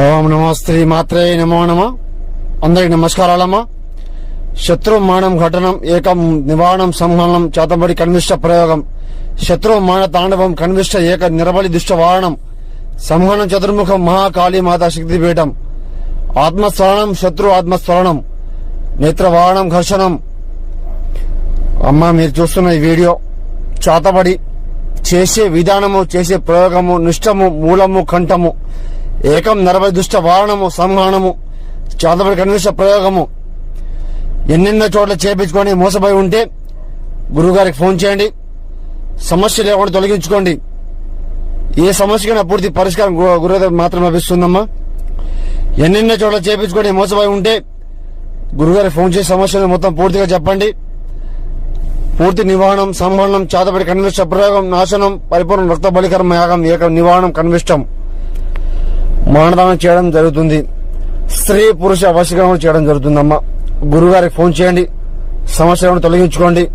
ఓం నమో శ్రీ మాత్రే నమో నమ. అందరికి నమస్కారాలమ్మా. శత్రు మానం ఘటనం ఏకం నివారణం సంహనం చేతబడి కనిష్ట ప్రయోగం. శత్రు మాన తాండవం కనిష్ట ఏక నిరబలి దుష్ట వారణం సంహనం చతుర్ముఖం మహాకాళీ మాతా శక్తిపీఠం. ఆత్మస్వరణం శత్రు ఆత్మస్వరణం నేత్రవారణం ఘర్షణం. అమ్మా మీరు చూస్తున్న ఈ వీడియో చాతబడి చేసే విధానము చేసే ప్రయోగము నిష్టము మూలము కంఠము ఏకం నరభై దుష్ట వారణము సంహరణము చాతబడి కనిష్ట ప్రయోగము. ఎన్నెన్నో చోట్ల చేపించుకొని మోసపోయి ఉంటే గురువుగారికి ఫోన్ చేయండి. సమస్య లేకుండా తొలగించుకోండి. ఏ సమస్యకైనా పూర్తి పరిష్కారం గు- గురువు మాత్రం లభిస్తుందమ్మా. ఎన్నెన్నో చోట్ల చేపించుకొని మోసపోయి ఉంటే గురుగారికి ఫోన్ చేసి సమస్యను మొత్తం పూర్తిగా చెప్పండి. పూర్తి నివారణం సంహరణం చేతపడి కనిష్ట ప్రయోగం నాశనం పరిపూర్ణ రక్త బలికర్మ యాగం ఏక నివారణం కనిష్టం మానదానం చేయడం జరుగుతుంది. స్త్రీ పురుష వశీకరణ చేయడం జరుగుతుందమ్మా. గురుగారికి ఫోన్ చేయండి. సమస్యలను తొలగించుకోండి.